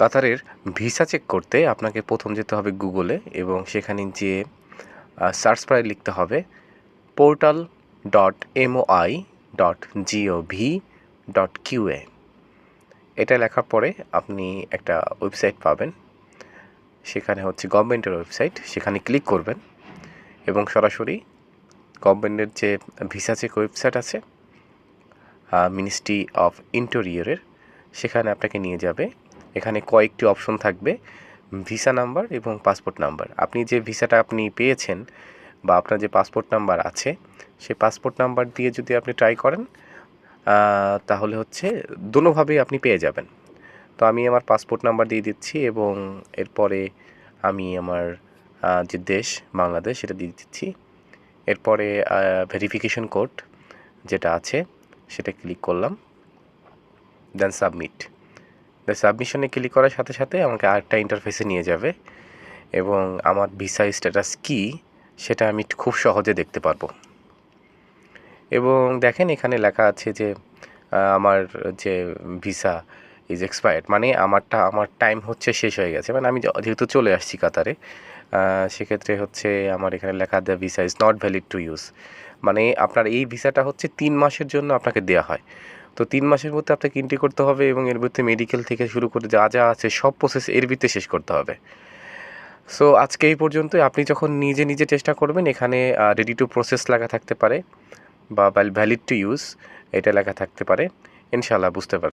কাতারের visa check করতে আপনাকে প্রথম যেতে হবে গুগলে এবং সেখানে যে সার্চ প্রায় লিখতে হবে portal dot MOI dot GOV dot QA এটা লেখার পরে আপনি একটা ওয়েবসাইট পাবেন। সেখানে হচ্ছে গভর্নমেন্টের ওয়েবসাইট সেখানে ক্লিক করবেন এবং সরাসরি গভর্নমেন্টের যে ভিসা চেক ওয়েবসাইট আছে মিনিস্ট্রি অফ ইন্টেরিয়রের সেখানে আপনাকে নিয়ে যাবে এখানে কয়েকটি অপশন থাকবে, ভিসা নাম্বার এবং পাসপোর্ট নাম্বার। আপনি যে ভিসাটা আপনি পেয়েছেন বা আপনার যে পাসপোর্ট নাম্বার আছে সেই পাসপোর্ট নাম্বার দিয়ে যদি আপনি ট্রাই করেন তাহলে হচ্ছে দোনোভাবেই আপনি পেয়ে যাবেন। তো আমি আমার পাসপোর্ট নাম্বার দিয়ে দিচ্ছি এবং এরপরে আমি আমার যে দেশ, বাংলাদেশ, সেটা দিয়ে দিচ্ছি। এরপরে ভেরিফিকেশন কোড যেটা আছে, সেটা ক্লিক করলাম দেন সাবমিট সাবমিশনে ক্লিক করার সাথে সাথে আমাকে আরেকটা ইন্টারফেসে নিয়ে যাবে এবং আমার ভিসা স্ট্যাটাস কি সেটা আমি খুব সহজে দেখতে পারব। এবং দেখেন এখানে লেখা আছে যে আমার যে ভিসা ইজ এক্সপায়ার্ড মানে আমারটা, আমার টাইম হচ্ছে শেষ হয়ে গেছে। মানে আমি যেহেতু চলে আসছি কাতারে সেক্ষেত্রে হচ্ছে আমার এখানে লেখা the visa is not valid to use মানে আপনার এই ভিসাটা হচ্ছে তিন মাসের জন্য আপনাকে দেওয়া হয়। তো তিন মাসের মধ্যে আপনাকে এন্ট্রি করতে হবে এবং এর মধ্যে মেডিকেল থেকে শুরু করে যা যা আছে সব প্রসেস এর ভিতরে শেষ করতে হবে। সো আজকে এই পর্যন্ত আপনি যখন নিজে নিজে চেষ্টা করবেন, এখানে রেডি টু প্রসেস লেখা থাকতে পারে বা ভ্যালিড টু ইউজ এটা লেখা থাকতে পারে। ইনশাল্লাহ বুঝতে পারবেন।